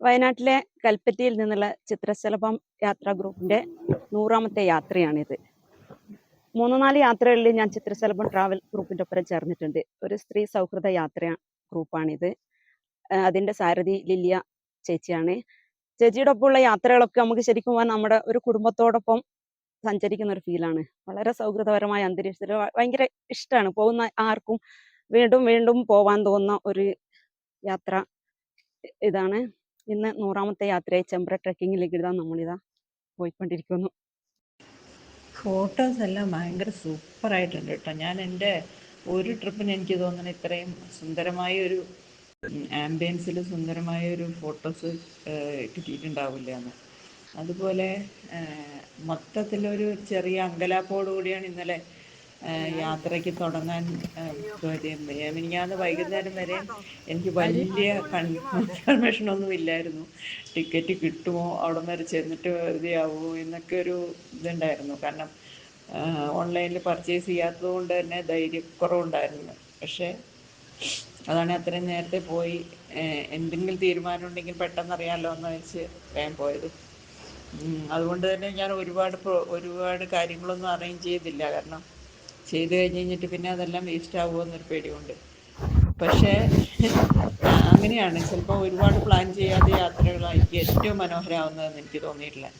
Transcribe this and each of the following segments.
വയനാട്ടിലെ കൽപ്പറ്റയിൽ നിന്നുള്ള ചിത്രശലഭം യാത്രാ ഗ്രൂപ്പിന്റെ നൂറാമത്തെ യാത്രയാണിത്. മൂന്ന് നാല് യാത്രകളിൽ ഞാൻ ചിത്രശലഭം ട്രാവൽ ഗ്രൂപ്പിന്റെ ഒപ്പം ചേർന്നിട്ടുണ്ട്. ഒരു സ്ത്രീ സൗഹൃദ യാത്ര ഗ്രൂപ്പാണിത്. അതിന്റെ സാരഥി ലില്ലിയ ചേച്ചിയാണ്. ചേച്ചിയുടെ ഒപ്പമുള്ള യാത്രകളൊക്കെ നമുക്ക് ശരിക്കും പറഞ്ഞാൽ നമ്മുടെ ഒരു കുടുംബത്തോടൊപ്പം സഞ്ചരിക്കുന്ന ഒരു ഫീലാണ് വളരെ സൗഹൃദപരമായ അന്തരീക്ഷത്തിൽ ഭയങ്കര ഇഷ്ടമാണ്. പോകുന്ന ആർക്കും വീണ്ടും വീണ്ടും പോവാൻ തോന്നുന്ന ഒരു യാത്ര ഇതാണ്. ഇന്ന് നൂറാമത്തെ യാത്രയായി ചെമ്പ്ര ട്രക്കിങ്ങിലേക്ക് ഇതാ നമ്മളിതാ പോയിക്കൊണ്ടിരിക്കുന്നു. ഫോട്ടോസ് എല്ലാം ഭയങ്കര സൂപ്പറായിട്ടുണ്ട് കേട്ടോ. ഞാൻ എന്റെ ഒരു ട്രിപ്പിന് എനിക്ക് തോന്നുന്നു ഇത്രയും സുന്ദരമായ ഒരു ആംബിയൻസിൽ സുന്ദരമായ ഒരു ഫോട്ടോസ് കിട്ടിയിട്ടുണ്ടാവില്ല എന്ന്. അതുപോലെ മൊത്തത്തിലൊരു ചെറിയ അങ്കലാപ്പോടുകൂടിയാണ് ഇന്നലെ യാത്രയ്ക്ക് തുടങ്ങാൻ മിനിഞ്ഞാന്ന് വൈകുന്നേരം വരെ എനിക്ക് വലിയ കൺഫർമേഷൻ ഒന്നും ഇല്ലായിരുന്നു. ടിക്കറ്റ് കിട്ടുമോ? അവിടെ വരെ ചെന്നിട്ട് വെറുതെ ആവുമോ എന്നൊക്കെ ഒരു ഇതുണ്ടായിരുന്നു. കാരണം ഓൺലൈനിൽ പർച്ചേസ് ചെയ്യാത്തത് കൊണ്ട് തന്നെ ധൈര്യക്കുറവുണ്ടായിരുന്നു പക്ഷേ അതാണ് അത്രയും നേരത്തെ പോയി. എന്തെങ്കിലും തീരുമാനം ഉണ്ടെങ്കിൽ പെട്ടെന്ന് അറിയാമല്ലോ എന്ന് വെച്ച് വേഗം പോയത്. അതുകൊണ്ട് തന്നെ ഞാൻ ഒരുപാട് ഒരുപാട് കാര്യങ്ങളൊന്നും അറേഞ്ച് ചെയ്തില്ല. കാരണം ചെയ്ത് കഴിഞ്ഞ് കഴിഞ്ഞിട്ട് പിന്നെ അതെല്ലാം വേസ്റ്റ് ആവുമോ എന്നൊരു പേടിയുണ്ട്. പക്ഷേ അങ്ങനെയാണ്. ചിലപ്പോൾ ഒരുപാട് പ്ലാൻ ചെയ്യാതെ യാത്രകളായിരിക്കും ഏറ്റവും മനോഹരമാവുന്നതെന്ന് എനിക്ക് തോന്നിയിട്ടില്ല.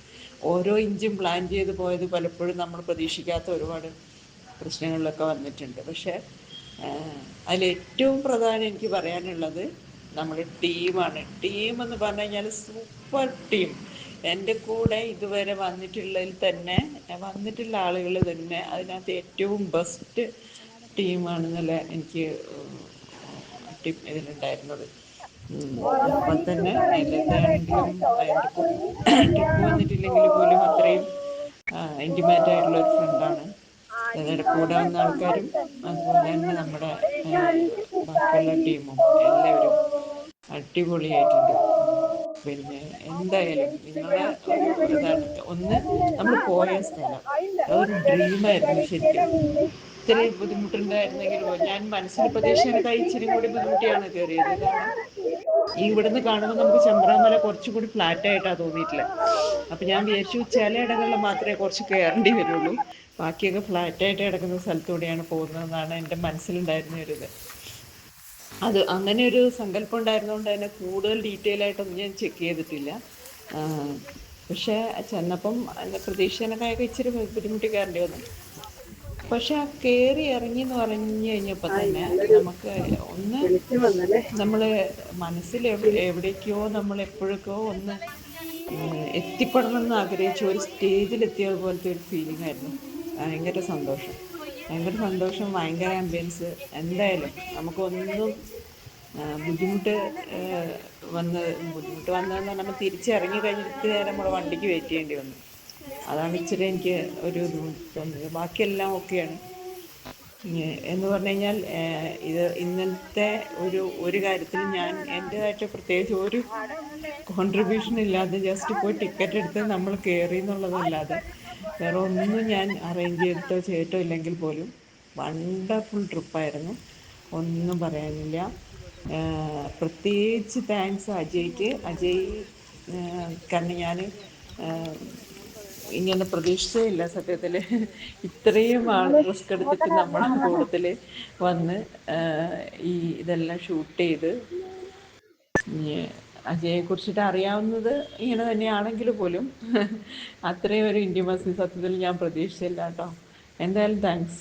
ഓരോ ഇഞ്ചും പ്ലാൻ ചെയ്ത് പോയത് പലപ്പോഴും നമ്മൾ പ്രതീക്ഷിക്കാത്ത ഒരുപാട് പ്രശ്നങ്ങളിലൊക്കെ വന്നിട്ടുണ്ട്. പക്ഷേ അതിലേറ്റവും പ്രധാനം എനിക്ക് പറയാനുള്ളത് നമ്മുടെ ടീമാണ്. ടീം എന്ന് പറഞ്ഞു കഴിഞ്ഞാൽ സൂപ്പർ ടീം. എന്റെ കൂടെ ഇതുവരെ വന്നിട്ടുള്ളതിൽ തന്നെ വന്നിട്ടുള്ള ആളുകൾ തന്നെ അതിനകത്ത് ഏറ്റവും ബെസ്റ്റ് ടീമാണെന്നല്ല എനിക്ക് ടീം ഇതിലുണ്ടായിരുന്നത്. അപ്പം തന്നെ എന്റെ ട്രിപ്പ് വന്നിട്ടില്ലെങ്കിൽ പോലും അത്രയും ഇന്റിമേറ്റ് ആയിട്ടുള്ള ഒരു ഫ്രണ്ടാണ് അതായത് കൂടെ വന്ന ആൾക്കാരും അതുപോലെ തന്നെ നമ്മുടെ ബാക്കിയുള്ള ടീമും എല്ലാവരും അടിപൊളിയായിട്ടുണ്ട് പിന്നെ എന്തായാലും നിങ്ങളുടെ ഇതാണ് ഒന്ന് നമ്മൾ പോയ സ്ഥലം. അതൊരു ഡ്രീമായിരുന്നു ശരിക്കും. ഇത്രയും ബുദ്ധിമുട്ടുണ്ടായിരുന്നെങ്കിലും ഞാൻ മനസ്സിൽ പ്രതീക്ഷ ഇച്ചിരി കൂടി ബുദ്ധിമുട്ടിയാണ് കയറിയത്. കാരണം ഈ ഇവിടുന്ന് കാണുമ്പോൾ നമുക്ക് ചന്ദ്രമല കുറച്ചുകൂടി ഫ്ലാറ്റ് ആയിട്ടാണ് തോന്നിയിട്ടില്ല. അപ്പം ഞാൻ വിചാരിച്ചു ചില ഇടങ്ങളിൽ മാത്രമേ കുറച്ച് കയറേണ്ടി വരുള്ളൂ. ബാക്കിയൊക്കെ ഫ്ലാറ്റ് ആയിട്ട് കിടക്കുന്ന സ്ഥലത്തൂടെയാണ് പോകുന്നതെന്നാണ് എന്റെ മനസ്സിലുണ്ടായിരുന്ന ഒരു ഇത്. അത് അങ്ങനെ ഒരു സങ്കല്പം ഉണ്ടായിരുന്നതുകൊണ്ട് തന്നെ കൂടുതൽ ഡീറ്റെയിൽ ആയിട്ടൊന്നും ഞാൻ ചെക്ക് ചെയ്തിട്ടില്ല. പക്ഷേ ചെന്നപ്പം പ്രതീക്ഷേനൊക്കെ ഇച്ചിരി ബുദ്ധിമുട്ടി കയറേണ്ടി വന്നു പക്ഷെ ആ കയറി ഇറങ്ങി എന്ന് പറഞ്ഞു കഴിഞ്ഞപ്പോൾ തന്നെ നമുക്ക് ഒന്ന് നമ്മൾ മനസ്സിൽ എവിടെ എവിടേക്കോ നമ്മൾ എപ്പോഴൊക്കെയോ ഒന്ന് എത്തിപ്പെടണമെന്ന് ആഗ്രഹിച്ച ഒരു സ്റ്റേജിലെത്തിയ പോലത്തെ ഒരു ഫീലിംഗ് ആയിരുന്നു. ഭയങ്കര സന്തോഷം. ഭയങ്കര സന്തോഷം ഭയങ്കര ആംബിയൻസ് എന്തായാലും നമുക്കൊന്നും ബുദ്ധിമുട്ട് വന്ന് ബുദ്ധിമുട്ട് വന്നതെന്ന് പറഞ്ഞാൽ തിരിച്ചിറങ്ങി കഴിഞ്ഞിട്ട് നേരം നമ്മുടെ വണ്ടിക്ക് വെയിറ്റ് ചെയ്യേണ്ടി വന്നു. അതാണ് ഇച്ചിരി എനിക്ക് ഒരു തോന്നിയത്. ബാക്കിയെല്ലാം ഓക്കെയാണ്. എന്ന് പറഞ്ഞു കഴിഞ്ഞാൽ ഇത് ഇന്നത്തെ ഒരു ഒരു കാര്യത്തിൽ ഞാൻ എന്റെതായിട്ട് പ്രത്യേകിച്ച് ഒരു കോൺട്രിബ്യൂഷൻ ഇല്ലാതെ ജസ്റ്റ് പോയി ടിക്കറ്റ് എടുത്ത് നമ്മൾ കയറി എന്നുള്ളതല്ലാതെ വേറെ ഒന്നും ഞാൻ അറേഞ്ച് ചെയ്തിട്ടോ ചെയ്തിട്ടോ ഇല്ലെങ്കിൽ പോലും വണ്ടർഫുൾ ട്രിപ്പായിരുന്നു ഒന്നും പറയാനില്ല. പ്രത്യേകിച്ച് താങ്ക്സ് അജയ്ക്ക്. അജയ് കാരണം ഞാൻ ഇങ്ങനെ പ്രതീക്ഷിച്ചേ സത്യത്തിൽ ഇത്രയും ആൾ റിസ്ക് എടുത്തിട്ട് നമ്മുടെ കൂട്ടത്തിൽ വന്ന് ഈ ഇതെല്ലാം ഷൂട്ട് ചെയ്ത് അജയെ കുറിച്ചിട്ട് അറിയാവുന്നത് ഇങ്ങനെ തന്നെയാണെങ്കിൽ പോലും അത്രയും ഒരു ഇന്റിമസി സത്യത്തിൽ ഞാൻ പ്രതീക്ഷിച്ചില്ല കേട്ടോ. എന്തായാലും താങ്ക്സ്